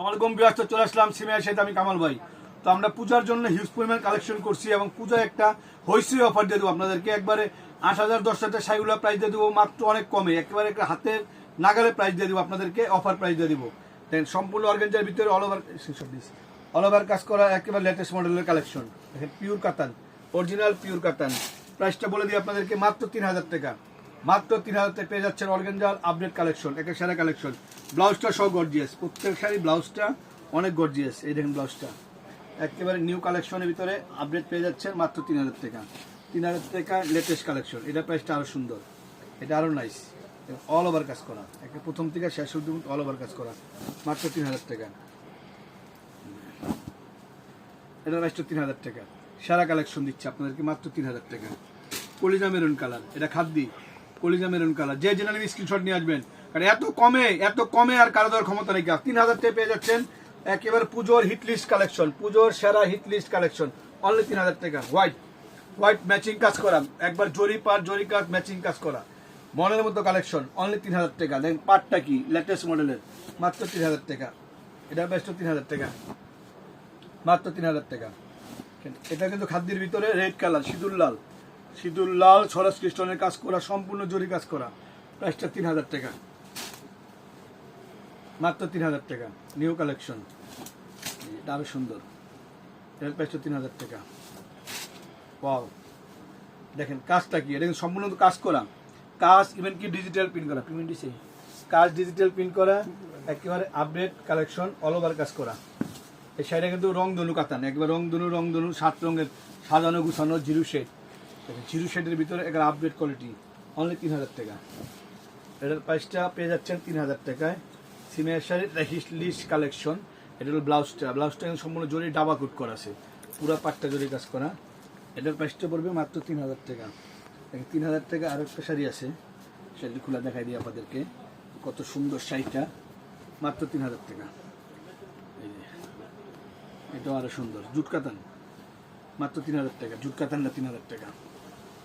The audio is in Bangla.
আমার গম্ভীর চলে আসলাম সিমিয়ার সাথে আমি কামাল ভাই। তো আমরা পূজার জন্য হিউজ পরিমাণ কালেকশন করছি এবং পূজায় একটা হইসই অফার দিয়ে দেবো আপনাদেরকে। একবারে আট হাজার দশ হাজার শাড়িগুলো প্রাইস দিয়ে দেবো, মাত্র অনেক কমে। একেবারে একটা হাতের নাগালে প্রাইস দিয়ে দেবো আপনাদেরকে অফার প্রাইস দিয়ে দেবো। দেন সম্পূর্ণ অর্গেঞ্জার ভিতরে অল ওভার অল ওভার কাজ করা একেবারে লেটেস্ট মডেলের কালেকশন দেখেন পিওর কাতান অরিজিনাল পিওর কাতান প্রাইসটা বলে দিই আপনাদেরকে, মাত্র তিন হাজার টাকা। মাত্র তিন হাজার পেয়ে যাচ্ছেন অর্গেঞ্জার আপডেট কালেকশন একে সেরা কালেকশন ব্লাউজটা সব গর্জিয়াস প্রত্যেক শাড়ি ব্লাউজটা অনেক গর্জিয়াস এই দেখেন ব্লাউজটা একেবারে নিউ কালেকশনের ভিতরে আপডেট পেয়ে যাচ্ছেন মাত্র তিন হাজার টাকা। তিন হাজার টাকা লেটেস্ট কালেকশন এটা প্রাইসটা আরও সুন্দর। এটা আরও নাইস অল ওভার কাজ করা। একে প্রথম থেকে শেষ অব্দি অল ওভার কাজ করা, মাত্র তিন হাজার টাকা। এটা প্রাইসটা তিন হাজার টাকা। সারা কালেকশন দিচ্ছে আপনাদেরকে মাত্র তিন হাজার টাকা। কলিজা মেরুন কালার এটা খাদ্যি। কলিজা মেরুন কালার। যে জেনারেল স্ক্রিনশট নিয়ে আসবেন। কারণ এত কমে এত কমে আর কারও দেওয়ার ক্ষমতা নেই তিন হাজার টাকা পেয়ে যাচ্ছেন একেবারে পুজোর হিট লিস্ট কালেকশন পুজোর সেরা হিট লিস্ট কালেকশন অনলি তিন হাজার টাকা। হোয়াইট হোয়াইট ম্যাচিং কাজ করা। একবার জরি পার, জরি কাজ ম্যাচিং কাজ করা। মনের মতো কালেকশন অনলি তিন হাজার টাকা। দেখেন পাটটা কি? লেটেস্ট মডেলের মাত্র তিন হাজার টাকা। এটা বেস্ট তিন হাজার টাকা। মাত্র তিন হাজার টাকা। এটা কিন্তু খাদ্যের ভিতরে রেড কালার সিঁদুর লাল। সিঁদুর, লাল সরস খ্রিস্টনের কাজ করা, সম্পূর্ণ জরি কাজ করা। প্রাইসটা তিন হাজার টাকা। মাত্র তিন হাজার টাকা। New collection. এটা আরও সুন্দর। এর প্রাইসটা তিন হাজার টাকা। ওয়াও। দেখেন, কাজটা কি? এটা সম্পূর্ণ কাজ করা। কাজ ইভেন কি ডিজিটাল প্রিন্ট করা? পেমেন্ট দিছে। কাজ ডিজিটাল প্রিন্ট করা, একেবারে আপডেট কালেকশন অল ওভার কাজ করা। এই শাড়িটা কিন্তু রং ধনু কাতান। একবার রং ধনু রং ধনু সাত রঙের সাজানো, গুছানো, জিরো শেড জিরো শেডের ভিতরে একবার আপডেট কোয়ালিটি অনলি তিন হাজার টাকা। এটার প্রাইসটা পেয়ে যাচ্ছেন তিন হাজার টাকায়। সিমের শাড়ির লিস্ট কালেকশন এটা হলো ব্লাউজটা। ব্লাউজটা সম্পূর্ণ জরি ডাবা কুট করা আছে, পুরা পাটটা জরি কাজ করা। এটার প্রাইসটা পড়বে মাত্র তিন হাজার টাকা। তিন হাজার টাকা আরও একটা শাড়ি আছে শাড়ি খোলা দেখাই দিই আপনাদেরকে। কত সুন্দর শাড়িটা, মাত্র তিন হাজার টাকা। এটাও আরও সুন্দর। জুট কাতান, মাত্র তিন হাজার টাকা। জুট কাতান না তিন হাজার টাকা।